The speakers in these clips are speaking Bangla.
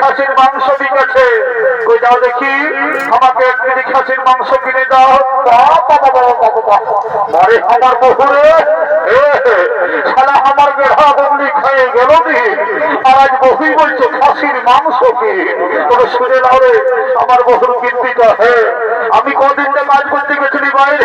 খাসির মাংস আমার খেয়ে আর আজ বলছে, খাসির মাংস কি? শুনে নাও রে, আমার বহুর কীর্তিটা। হে, আমি কদিন কাজ করতে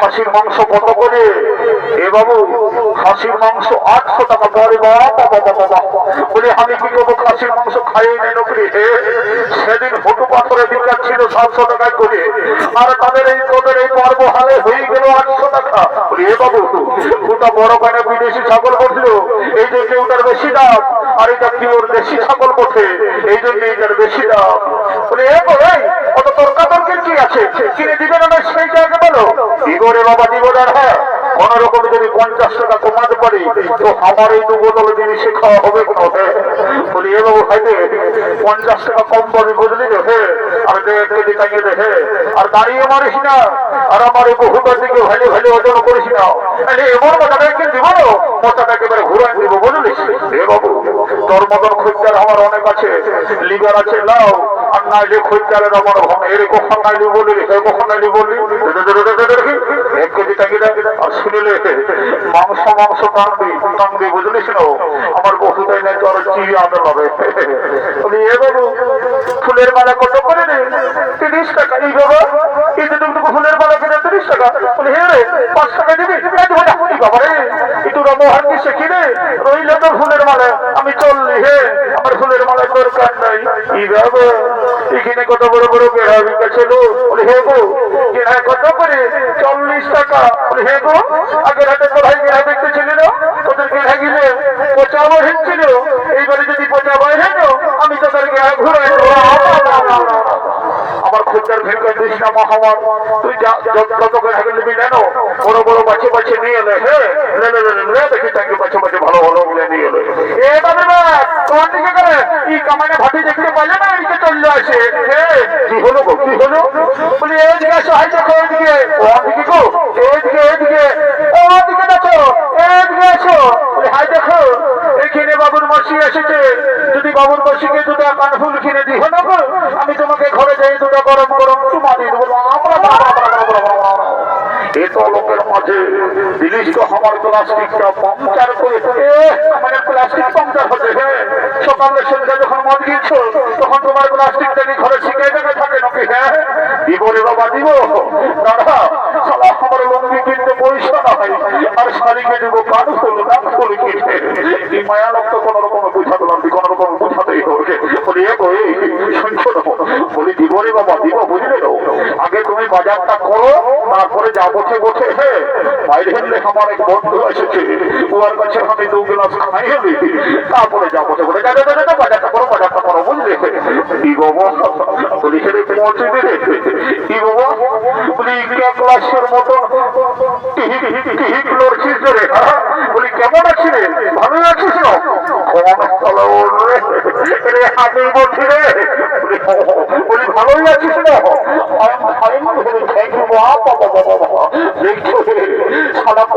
খাসির মাংস কত করে? এ বাবু, খাসির মাংস আটশো টাকা পরে বলি, আমি কি করব? খাসির মাংস খাইয়ে নেই নকরি, হে? সেদিন ফটো পাথরে বিকাশ ছিল সাতশো টাকায় করে। আর তাদের এই তোদের এই পর্ব হালে হয়ে গেল আটশো টাকা। বলি, এ বাবু ওটা বড় কানে বিদেশি ছাগল করছিল এই জন্য ওটার বেশি দাম। আর এটা পিওর দেশি ছাগল বটে। এই জন্য এটার বেশি দাম। বলে, এ বলে অত তর্কা তর্কের কি আছে কিনে দিবে না দিগরে বাবা দিগরে হ্যাঁ কোন রকম যদি পঞ্চাশ টাকা কমাতে পারি তো আমার এই দু বোতল জিনিসে খাওয়া হবে কোনো বলি এ বাবু খাইতে পঞ্চাশ টাকা কম পাবি বুঝলি হে আর দেড় কেজি টাঙিয়ে দে আর দাঁড়িয়ে মারিস না আর আমার এই বহুটার দিকে ভালো ভালো ওজন করিস না এমন মোটাটা একদিন দিব না মোটাটা একেবারে ঘুরাই দিব বুঝলিস হে বাবু তোর মতন খদ্দার আমার অনেক আছে লিভার আছে লাও আর নাইলে খদ্দারের আমার ভাঙ এর কখন নাইলি বলি হে কখন নাইলি বলি এক কেজি টাঙিয়ে দে আর শুনিলে মাংস মাংস টানবি টানবি বুঝলিস না? আমার বহুটাই নাই তোর আদর হবে বলি এ বাবু ফুলের মালা কত করে রে? তিরিশ টাকা এই বাবা এই তুমি ফুলের মালা কিনে তিরিশ টাকা। বলি হে রে পাঁচ টাকা দিবি? না, বাবা রে তো ফুলের আমি চললি হে, আমার ফুলের দরকার নাই। এখানে কত বড় বড় বেড়া বিকেছিল বলি, হে গো কেনা কত করে? চল্লিশ টাকা। বলি, হে গো, আগের হাতে তো ভাই দেখতেছিলি না। তোদের গেড়া গিলে পচা ছিল। এইবারে যদি পচা বাইরে আমি তোদের ঘুরে আমার ভেঙ্গে দিস না মহামার তুই যত- করে নিবি নেন বড় বড়, বাছে বাছে নিয়ে এলে হ্যাঁ দেখি তাকে বাছে বাছে ভালো ভালো বলে নিয়ে হলো হলো? বাবুর মসি এসেছে। যদি বাবুর মসিকে দুটো কানফুল কিনে দিও না গো আমি তোমাকে ঘরে যাই দুটো গরম গরম চুমা দিয়ে দেবো আমরা এ তো লোকের মাঝে তো আমার প্লাস্টিকটা পাংচার করে এ, আমার প্লাস্টিক পাংচার হচ্ছে। সকালে সন্ধ্যা যখন মদ গিয়েছো তখন তোমার প্লাস্টিকটাকে ঘরে শিখাই দেবে থাকে নাকি? হ্যাঁ দিব রে বাবা দিব। দাদা সালা আমার লঙ্গি কিনতে পয়সা নাই আর শাড়িকে দিব কান ফুল নাক ফুল কিনতে এই মায়া লোক কোনো রকম বুঝাতে পারবি কোনো রকম বুঝাতেই হবে। বলি এ বই শুনছো না বলি দিব রে বাবা দিব বুঝলে আগে তুমি বাজারটা করো তারপরে যা বসে? বসে আমার এক বন্ধু এসেছে। ওর কাছে আমি দু গ্লাস তারপরে যা বসে বসে? যা যা, বাজারটা করো বাজারটা করো বুঝলে? কি বাবা সেটা পৌঁছে দিলে। কি বাবা বলি ক্লাসের মতো টিহিক লড়ছিস রে। হ্যাঁ? বলি কেমন আছিস রে? ভালো আছিস আমি বলছি রে বলি ভালোই না আমি বাবা দেখছ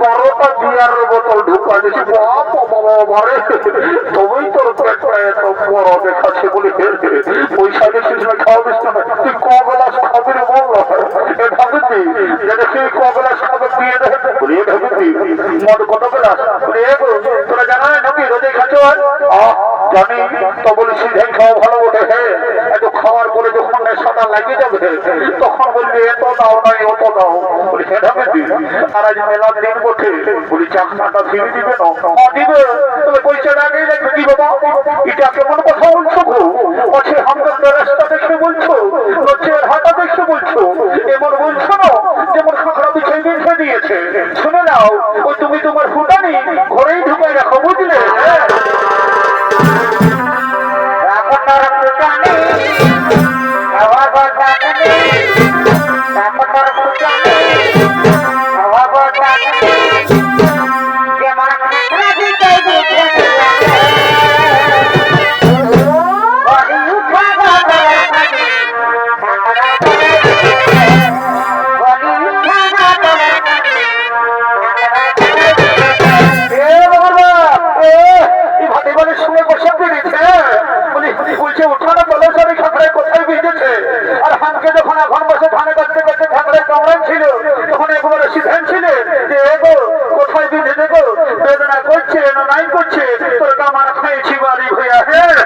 বারোটা বিয়ারের বোতল ঢুকা দিয়েছি বাবা তবেই বলি পয়সা দিচ্ছিস না খাওয়াবিস না তুই ক গ্লাস খাবি রে বল এ ভাবিতি যেটা তুই ক গ্লাস খাবে পিয়ে দে বলি এ ভাবিতি মদ কত গ্লাস বলি এ গো, তোরা জানা না নাকি রোজে খাচ্ছ আহ জানি, তো বলি সিধাই খাওয়া ভালো ওঠে একটু খাওয়ার পরে যখন নেশাটা লাগিয়ে যাবে, তখন বলবি এত দাও না অত দাও। বলি সে ঢাকে আর আজ মেলার দিন বটে। বলি, চাকমাটা ফিরে দিবে না। দিবে? তবে পয়সাটা আগে রাখবে কি বাবা এটা কেমন কথা বলছো গো? আছে হামদার রাস্তা দেখে বলছো, লজ্জের হাটা দেখে বলছো। এমন বলছো না, যেমন খাঁকড়া বিছাই দিয়েছে। শুনে নাও, ওই তুমি তোমার ফুটানি ঘরেই ঢুকাই রাখো।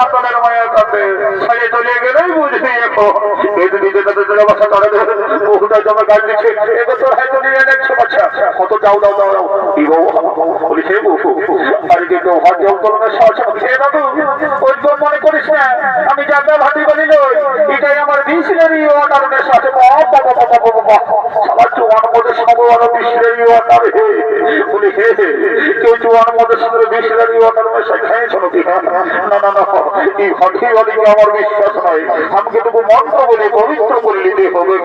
মাতালের মায়া কাঁদে ছেলে চলে গেলেই বুঝবি এখন। এই তো নিজে তাদের জন্য বাসা করে বহুটা জমা গাছ দিচ্ছে এবার তোর হয়তো নিয়ে দেখছ বাচ্চা। কত যাও দাও দাও দাও কি বাবু বলি সে বহু আর কি তো হাত করবে সহসা খেয়ে দাদু ওই তোর মনে করিস না, আমি যাত্রা ভাতি বলি নই এটাই আমার বিসিলারি ওয়াটার নেশা আছে বাবা বাবা বাবা বাবা আমার বিশ্বাস আমাকে মন্ত্র পবিত্র হবে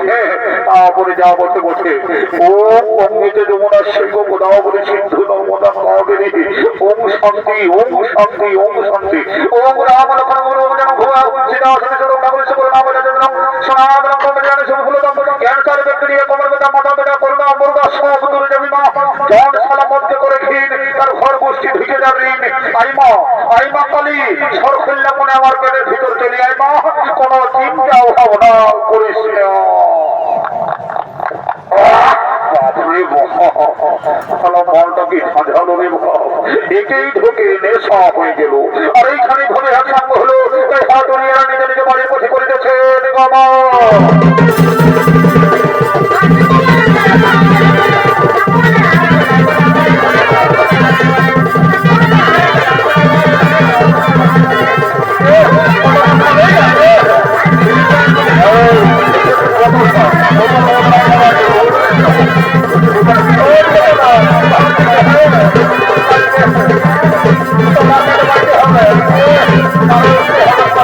তারপরে যা বলতে বসে ও অঙ্গিতে যমুনা শিল্প গোদাও বলে সিন্ধু নর্মদা কাবেরী ওম শান্তি ওম শান্তি ওম শান্তি। ওম রাম লক্ষ্মণ গুরু জন ভুয়া সীতা সনে সরম নাম। সনাতন নাম মুরগা সব দূরে যাবি করে আইমা আইমা কালী, সর আমার পেটের চলে আইমা কোনো চিন্তা ভাবনা করিস না। বাপরে বাপ মনটা কি সাজানো রে একেই ঢোকে, নেশা হয়ে গেল। আর এইখানে ধরে হাত সাঙ্গ হলো, তাই হাত নিজে নিজে বাড়ির পথে করিতেছে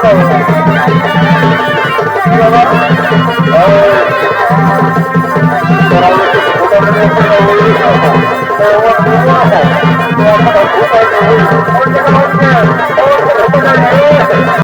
Oh,